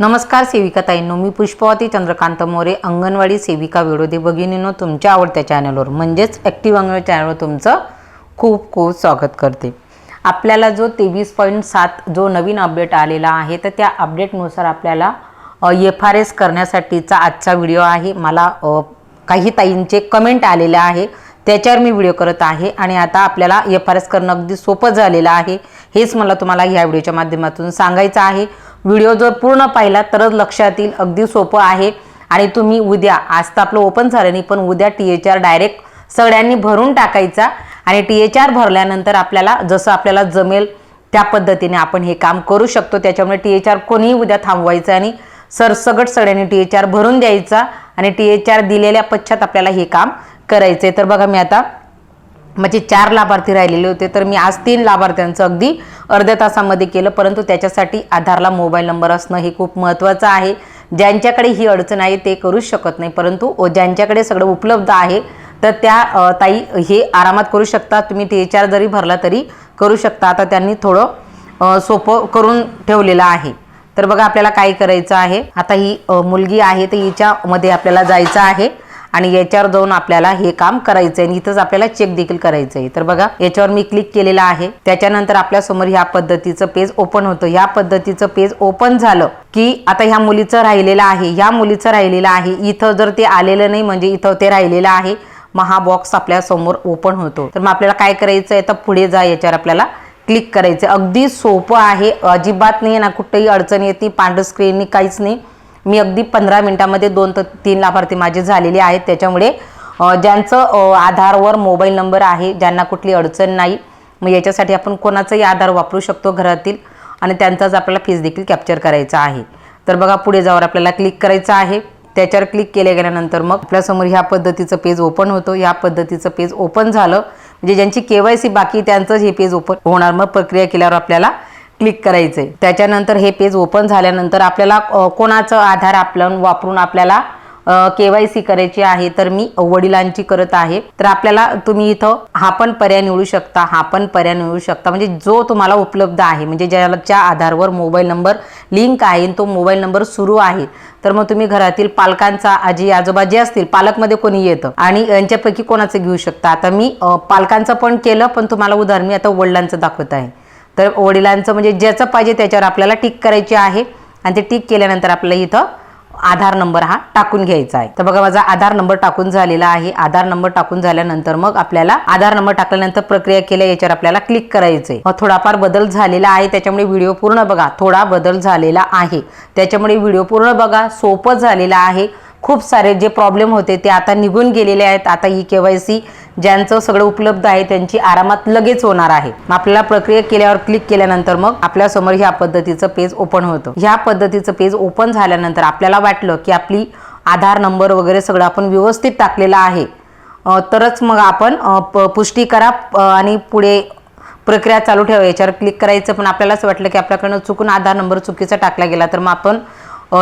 नमस्कार सेविका ताईंनो मी पुष्पवती चंद्रकांत मोरे अंगणवाडी सेविका विरोधी भगिनीनो तुमच्या आवडत्या चॅनलवर. म्हणजेच ॲक्टिव्ह अंगणवाडी चॅनलवर तुमचं खूप खूप स्वागत करते. आपल्याला जो तेवीस पॉईंट सात जो नवीन अपडेट आलेला आहे तर त्या अपडेटनुसार आपल्याला एफ आर एस करण्यासाठीचा आजचा व्हिडिओ आहे. मला काही ताईंचे कमेंट आलेले आहे. त्याच्यावर मी व्हिडिओ करत आहे आणि आता आपल्याला एफ आर एस करणं अगदी सोपं झालेलं आहे. हेच मला तुम्हाला ह्या व्हिडिओच्या माध्यमातून सांगायचं आहे. व्हिडिओ जर पूर्ण पाहिला तरच लक्षात येईल. अगदी सोपं आहे. आणि तुम्ही उद्या आज तर आपलं ओपन झालं नाही पण उद्या टी एच आर डायरेक्ट सगळ्यांनी भरून टाकायचा आणि टी एच आर भरल्यानंतर आपल्याला जसं आपल्याला जमेल त्या पद्धतीने आपण हे काम करू शकतो. त्याच्यामुळे टी एच आर कोणीही उद्या थांबवायचं आणि सरसगट सगळ्यांनी टी एच आर भरून द्यायचा आणि टी एच आर दिलेल्या पश्चात आपल्याला हे काम करायचं आहे तर बघा मी आता म्हणजे चार लाभार्थी राहिलेले होते तर मी आज तीन लाभार्थ्यांचं अगदी अर्ध्या तासामध्ये केलं परंतु त्याच्यासाठी आधारला मोबाईल नंबर असणं हे खूप महत्त्वाचं आहे. ज्यांच्याकडे ही अडचण आहे ते करूच शकत नाही परंतु ज्यांच्याकडे सगळं उपलब्ध आहे तर त्या ताई हे आरामात करू शकता तुम्ही ते चार जरी भरला तरी करू शकता. आता त्यांनी थोडं सोपं करून ठेवलेलं आहे. तर बघा आपल्याला काय करायचं आहे? आता ही मुलगी आहे तर हिच्यामध्ये आपल्याला जायचं आहे. आणि याच्यावर जाऊन आपल्याला हे काम करायचं आहे आणि इथंच आपल्याला चेक देखील करायचं आहे तर बघा याच्यावर मी क्लिक केलेलं आहे. त्याच्यानंतर आपल्यासमोर ह्या पद्धतीचं पेज ओपन होतं. ह्या पद्धतीचं पेज ओपन झालं की आता ह्या मुलीचं राहिलेलं आहे. ह्या मुलीचं राहिलेलं आहे. इथं जर ते आलेलं नाही म्हणजे इथं ते राहिलेलं आहे मग हा बॉक्स आपल्यासमोर ओपन होतो. तर मग आपल्याला काय करायचं आहे तर पुढे जा याच्यावर आपल्याला क्लिक करायचं अगदी सोपं आहे. अजिबात नाही ना कुठेही अडचण येत नाही पांढरं काहीच नाही. मी अगदी पंधरा मिनिटामध्ये दोन ते तीन लाभार्थी माझे झालेले आहेत. त्याच्यामुळे ज्यांचं आधारवर मोबाईल नंबर आहे ज्यांना कुठली अडचण नाही मग याच्यासाठी आपण कोणाचाही आधार वापरू शकतो घरातील आणि त्यांचाच आपल्याला फीस देखील कॅप्चर करायचा आहे. तर बघा पुढे जावर आपल्याला क्लिक करायचं आहे. त्याच्यावर क्लिक केल्या गेल्यानंतर मग आपल्यासमोर ह्या पद्धतीचं पेज ओपन होतं. ह्या पद्धतीचं पेज ओपन झालं. म्हणजे ज्यांची केवायसी बाकी त्यांचंच हे पेज ओपन होणार. मग प्रक्रिया केल्यावर आपल्याला क्लिक करायचं आहे त्याच्यानंतर हे पेज ओपन झाल्यानंतर आपल्याला कोणाचं आधार आपलं वापरून आपल्याला के वाय सी करायची आहे तर मी वडिलांची करत आहे. तर आपल्याला तुम्ही इथं हा पण पर्याय निवडू शकता हा पण पर्याय निवडू शकता. म्हणजे जो तुम्हाला उपलब्ध आहे म्हणजे ज्याच्या आधारवर मोबाईल नंबर लिंक आहे आणि तो मोबाईल नंबर सुरू आहे तर मग तुम्ही घरातील पालकांचा आजी आजोबा जे असतील पालकमध्ये कोणी येतं आणि यांच्यापैकी कोणाचं घेऊ शकता. आता मी पालकांचं पण केलं पण तुम्हाला उदाहरण मी आता वडिलांचं दाखवत आहे. तर वडिलांचं म्हणजे ज्याचं पाहिजे त्याच्यावर आपल्याला टिक करायची आहे. आणि ते टिक केल्यानंतर आपल्याला इथं आधार नंबर हा टाकून घ्यायचा आहे. तर बघा माझा आधार नंबर टाकून झालेला आहे. आधार नंबर टाकून झाल्यानंतर मग आपल्याला आधार नंबर टाकल्यानंतर प्रक्रिया केल्या याच्यावर आपल्याला क्लिक करायचं आहे थोडाफार बदल झालेला आहे. त्याच्यामुळे व्हिडिओ पूर्ण बघा थोडा बदल झालेला आहे. त्याच्यामुळे व्हिडिओ पूर्ण बघा सोपं झालेलं आहे. खूप सारे जे प्रॉब्लेम होते ते आता निघून गेलेले आहेत. आता ही केवायसी ज्यांचं सगळं उपलब्ध आहे त्यांची आरामात लगेच होणार आहे. मग आपल्याला प्रक्रिया केल्यावर क्लिक केल्यानंतर मग आपल्यासमोर ह्या पद्धतीचं पेज ओपन होतं. ह्या पद्धतीचं पेज ओपन झाल्यानंतर आपल्याला वाटलं की आपली आधार नंबर वगैरे सगळं आपण व्यवस्थित टाकलेलं आहे. तरच मग आपण प- पुष्टी करा आणि पुढे प्रक्रिया चालू ठेवा. याच्यावर क्लिक करायचं पण आपल्याला असं वाटलं की आपल्याकडनं चुकून आधार नंबर चुकीचा टाकला गेला तर मग आपण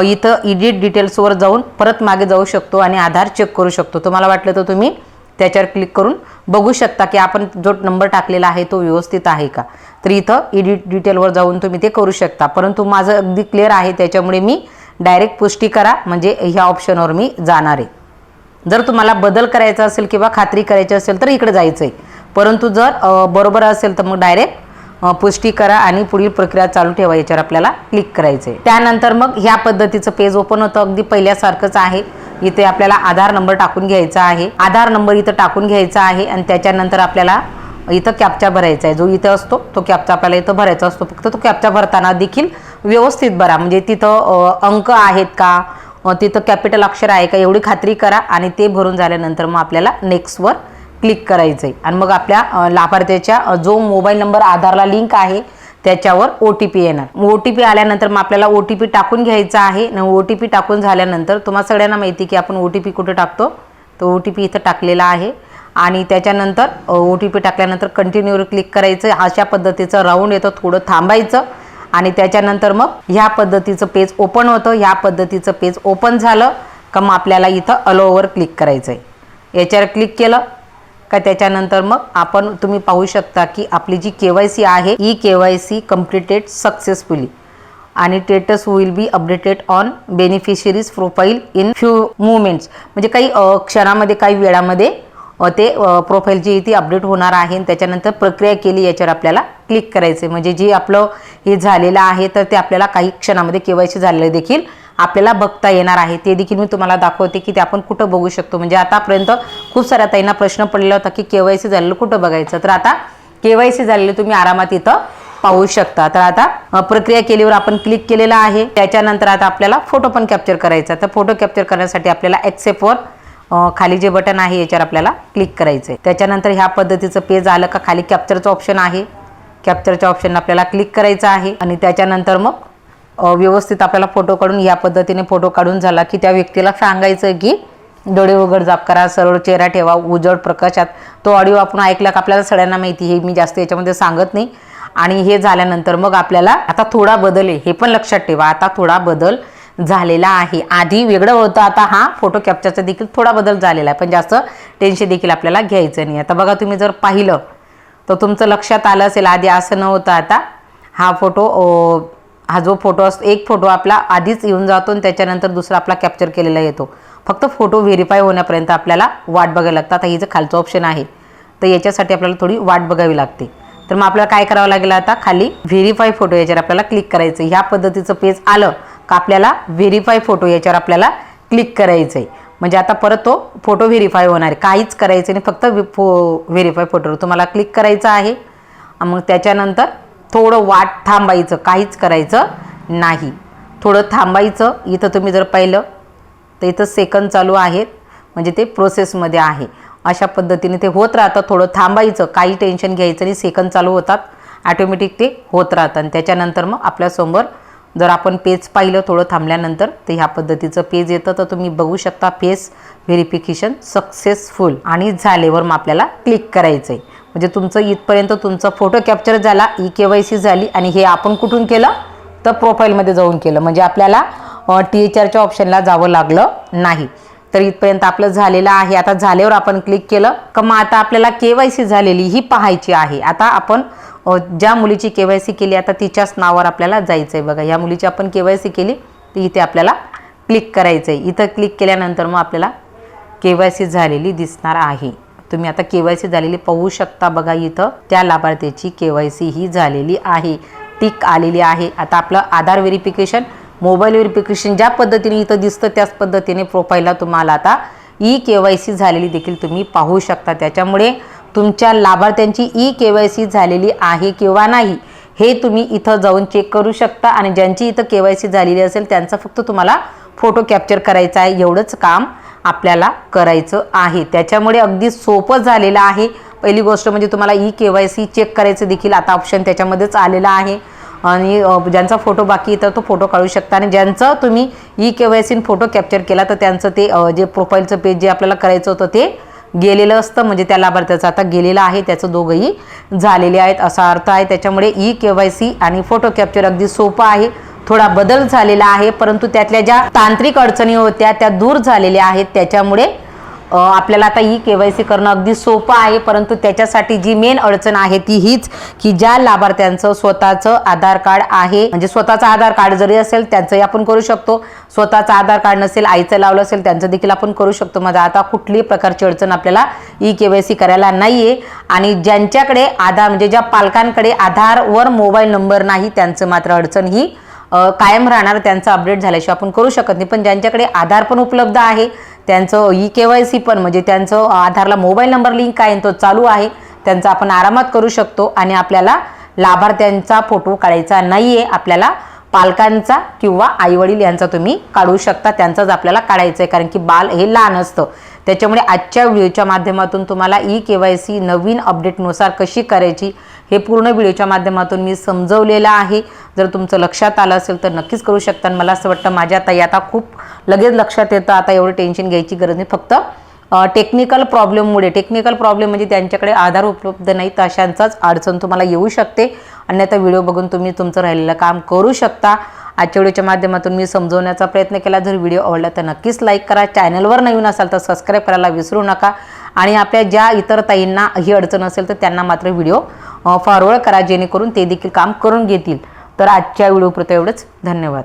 इथं इडिट डिटेल्सवर जाऊन परत मागे जाऊ शकतो आणि आधार चेक करू शकतो. तुम्हाला वाटलं तर तुम्ही त्याच्यावर क्लिक करून बघू शकता की आपण जो नंबर टाकलेला आहे तो व्यवस्थित आहे का. तर इथं इडिट डिटेलवर जाऊन तुम्ही ते करू शकता. परंतु माझं अगदी क्लिअर आहे त्याच्यामुळे मी डायरेक्ट पुष्टी करा म्हणजे ह्या ऑप्शनवर मी जाणार आहे. जर तुम्हाला बदल करायचा असेल किंवा खात्री करायची असेल तर इकडे जायचं आहे परंतु जर बरोबर असेल तर मग डायरेक्ट पुष्टी करा आणि पुढील प्रक्रिया चालू ठेवा याच्यावर आपल्याला क्लिक करायचं आहे त्यानंतर मग ह्या पद्धतीचं पेज ओपन होतं. अगदी पहिल्यासारखंच आहे. इथे आपल्याला आधार नंबर टाकून घ्यायचा आहे. आधार नंबर इथं टाकून घ्यायचा आहे आणि त्याच्यानंतर आपल्याला इथं कॅपचा भरायचा आहे. जो इथं असतो तो कॅपचा आपल्याला इथं भरायचा असतो. फक्त तो कॅपचा भरताना देखील व्यवस्थित भरा. म्हणजे तिथं अंक आहेत का? तिथं कॅपिटल अक्षर आहे का? एवढी खात्री करा आणि ते भरून झाल्यानंतर मग आपल्याला नेक्स्टवर क्लिक करायचं आहे आणि मग आपल्या लाभार्थ्याच्या जो मोबाईल नंबर आधारला लिंक आहे त्याच्यावर ओ टी पी येणार. ओ टी पी आल्यानंतर मग आपल्याला ओ टी पी टाकून घ्यायचा आहे. आणि ओ टी पी टाकून झाल्यानंतर तुम्हाला सगळ्यांना माहिती की आपण ओ टी पी कुठे टाकतो? तो ओ टी पी इथं टाकलेला आहे. आणि त्याच्यानंतर ओ टी पी टाकल्यानंतर कंटिन्यूवर क्लिक करायचं. अशा पद्धतीचं राऊंड येतं. थोडं थांबायचं. आणि त्याच्यानंतर मग ह्या पद्धतीचं पेज ओपन होतं. ह्या पद्धतीचं पेज ओपन झालं. का मग आपल्याला इथं अलोवर क्लिक करायचं आहे याच्यावर क्लिक केलं. का त्याच्यानंतर मग आपण तुम्ही पाहू शकता की आपली जी के वाय सी आहे ही K Y C completed successfully आणि status will be updated on beneficiaries profile in few movements म्हणजे काही क्षणामध्ये काही वेळामध्ये ते प्रोफाईल जी आहे ती अपडेट होणार आहे आणि त्याच्यानंतर प्रक्रिया केली याच्यावर आपल्याला क्लिक करायचं म्हणजे जे आपलं हे झालेलं आहे तर ते आपल्याला काही क्षणामध्ये केवायसी झालेलं देखील आपल्याला बघता येणार आहे. ते देखील मी तुम्हाला दाखवते की ते आपण कुठं बघू शकतो. म्हणजे आतापर्यंत खूप साऱ्या ताईंना प्रश्न पडलेला होता की केवायसी झालेलं कुठं बघायचं? तर आता केवायसी झालेलं तुम्ही आरामात इथं पाहू शकता. तर आता प्रक्रिया केल्यावर आपण क्लिक केलेलं आहे. त्याच्यानंतर आता आपल्याला फोटो पण कॅप्चर करायचा तर फोटो कॅप्चर करण्यासाठी आपल्याला ॲक्सेप्टवर खाली जे बटन आहे याच्यावर आपल्याला क्लिक करायचं आहे त्याच्यानंतर ह्या पद्धतीचं पेज आलं का खाली कॅप्चरचं ऑप्शन आहे. कॅप्चरच्या ऑप्शन आपल्याला क्लिक करायचं आहे. आणि त्याच्यानंतर मग व्यवस्थित आपल्याला फोटो काढून या पद्धतीने फोटो काढून झाला की त्या व्यक्तीला सांगायचं की डोळे वगैरे जाप करा सरळ चेहरा ठेवा उजड प्रकाशात. तो ऑडिओ आपण ऐकला का आपल्याला सगळ्यांना माहिती हे मी जास्त याच्यामध्ये सांगत नाही. आणि हे झाल्यानंतर मग आपल्याला आता थोडा बदल आहे. हे पण लक्षात ठेवा. आता थोडा बदल झालेला आहे. आधी वेगळं होतं. आता हा फोटो कॅप्चरचा देखील थोडा बदल झालेला आहे. पण जास्त टेन्शन देखील आपल्याला घ्यायचं नाही. आता बघा तुम्ही जर पाहिलं तर तुमचं लक्षात आलं असेल. आधी असं नव्हतं आता हा फोटो हा जो फोटो असतो एक फोटो आपला आधीच येऊन जातो आणि त्याच्यानंतर दुसरा आपला कॅप्चर केलेला येतो. फक्त फोटो व्हेरीफाय होण्यापर्यंत आपल्याला वाट बघायला लागतं. आता ही जर खालचं ऑप्शन आहे तर याच्यासाठी आपल्याला थोडी वाट बघावी लागते. तर मग आपल्याला काय करावं लागेल आता? खाली व्हेरीफाय फोटो याच्यावर आपल्याला क्लिक करायचं ह्या पद्धतीचं पेज आलं का आपल्याला व्हेरीफाय फोटो याच्यावर आपल्याला क्लिक करायचं आहे म्हणजे आता परत तो फोटो व्हेरीफाय होणार आहे. काहीच करायचं नाही. फक्त व्हेरीफाय फोटोवर तुम्हाला क्लिक करायचं आहे. मग त्याच्यानंतर थोडं वाट थांबायचं काहीच करायचं नाही. थोडं थांबायचं इथं तुम्ही जर पाहिलं तर इथं सेकंद चालू आहेत म्हणजे ते प्रोसेसमध्ये आहे. अशा पद्धतीने ते होत राहतं थोडं थांबायचं काही टेन्शन घ्यायचं नाही सेकंद चालू होतात ॲटोमॅटिक ते होत राहतं. आणि त्याच्यानंतर मग आपल्यासमोर जर आपण पेज पाहिलं थोडं थांबल्यानंतर तर ह्या पद्धतीचं पेज येतं. तर तुम्ही बघू शकता फेस व्हेरिफिकेशन सक्सेसफुल आणि झाल्यावर मग आपल्याला क्लिक करायचं आहे म्हणजे तुमचं इथपर्यंत तुमचा फोटो कॅप्चर झाला ई के वाय सी झाली आणि हे आपण कुठून केलं? तर प्रोफाईलमध्ये जाऊन केलं. म्हणजे आपल्याला टी एच आरच्या ऑप्शनला जावं लागलं नाही. तर इथपर्यंत आपलं झालेलं आहे. आता झाल्यावर आपण क्लिक केलं. का मग आता आपल्याला के वाय सी झालेली ही पाहायची आहे. आता आपण ज्या मुलीची के वाय सी केली आता तिच्याच नावावर आपल्याला जायचं आहे बघा. या मुलीची आपण के वाय सी केली तर इथे आपल्याला क्लिक करायचं आहे इथं क्लिक केल्यानंतर मग आपल्याला के वाय सी झालेली दिसणार आहे. तुम्ही आता के वाय सी झालेली पाहू शकता बघा इथं. त्या लाभार्थ्याची के वाय सी ही झालेली आहे. टिक आलेली आहे. आता आपलं आधार व्हेरिफिकेशन मोबाईल व्हेरिफिकेशन ज्या पद्धतीने इथं दिसतं त्याच पद्धतीने प्रोफाईलला तुम्हाला आता ई के वाय सी झालेली देखील तुम्ही पाहू शकता. त्याच्यामुळे तुमच्या लाभार्थ्यांची ई के वाय सी झालेली आहे किंवा नाही हे तुम्ही इथं जाऊन चेक करू शकता. आणि ज्यांची इथं के वाय सी झालेली असेल त्यांचा फक्त तुम्हाला फोटो कॅप्चर करायचा आहे. एवढंच काम आपल्याला करायचं आहे. त्याच्यामुळे अगदी सोपं झालेलं आहे. पहिली गोष्ट म्हणजे तुम्हाला E K Y C check करायचं देखील आता ऑप्शन त्याच्यामध्येच आलेला आहे. आणि ज्यांचा फोटो बाकी तर तो फोटो काढू शकता. आणि ज्यांचं तुम्ही ई के वाय सीन फोटो कॅप्चर केला तर त्यांचं ते जे प्रोफाईलचं पेज जे आपल्याला करायचं होतं ते गेलेलं असतं म्हणजे त्या लाभार्थ्याचं आता गेलेलं आहे त्याचं दोघंही झालेले आहेत असा अर्थ आहे. त्याच्यामुळे ई के वाय सी आणि फोटो कॅप्चर अगदी सोपं आहे. थोडा बदल झालेला आहे परंतु त्यातल्या ज्या तांत्रिक अडचणी होत्या त्या दूर झालेल्या आहेत. त्याच्यामुळे आपल्याला आता ई के वाय सी करणं अगदी सोपं आहे परंतु त्याच्यासाठी जी मेन अडचण आहे ती हीच की ज्या लाभार्थ्यांचं स्वतःचं आधार कार्ड आहे म्हणजे स्वतःचं आधार कार्ड जरी असेल त्यांचंही आपण करू शकतो. स्वतःचं आधार कार्ड नसेल आईचं लावलं असेल त्यांचं देखील आपण करू शकतो. माझा आता कुठलीही प्रकारची अडचण आपल्याला ई के वाय सी करायला नाही आहे आणि ज्यांच्याकडे आधार म्हणजे ज्या पालकांकडे आधारवर मोबाईल नंबर नाही त्यांचं मात्र अडचण ही कायम राहणार त्यांचं अपडेट झाल्याशिवाय आपण करू शकत नाही. पण ज्यांच्याकडे आधार पण उपलब्ध आहे त्यांचं ई के वाय सी पण म्हणजे त्यांचं आधारला मोबाईल नंबर लिंक आहे तो चालू आहे त्यांचा आपण आरामात करू शकतो आणि आपल्याला लाभार्थ्यांचा फोटो काढायचा नाही आहे आपल्याला पालकांचा किंवा आईवडील यांचा तुम्ही काढू शकता त्यांचाच आपल्याला काढायचं आहे कारण की बाल हे लहान असतं. त्याच्यामुळे आजच्या व्हिडिओच्या माध्यमातून तुम्हाला ई के वाय सी नवीन अपडेटनुसार कशी करायची हे पूर्ण व्हिडिओच्या माध्यमातून मी समजवलेलं आहे. जर तुमचं लक्षात आलं असेल तर नक्कीच करू शकता. आणि मला असं वाटतं माझ्या ताई आता खूप लगेच लक्षात येतं. आता एवढं टेन्शन घ्यायची गरज नाही. फक्त टेक्निकल प्रॉब्लेममुळे टेक्निकल प्रॉब्लेम म्हणजे त्यांच्याकडे आधार उपलब्ध नाही तर अशांचाच अडचण तुम्हाला येऊ शकते. अन्यथा व्हिडिओ बघून तुम्ही तुमचं राहिलेलं काम करू शकता. आजच्या व्हिडिओच्या माध्यमातून मी समजवण्याचा प्रयत्न केला. जर व्हिडिओ आवडला तर नक्कीच लाईक करा. चॅनलवर नवीन असाल तर सबस्क्राईब करायला विसरू नका. आणि आपल्या ज्या इतर ताईंना ही अडचण असेल तर त्यांना मात्र व्हिडिओ फॉरवर्ड करा. जेणेकरून ते देखील काम करून घेतील. तर आजच्या व्हिडिओपुरतं एवढंच. धन्यवाद.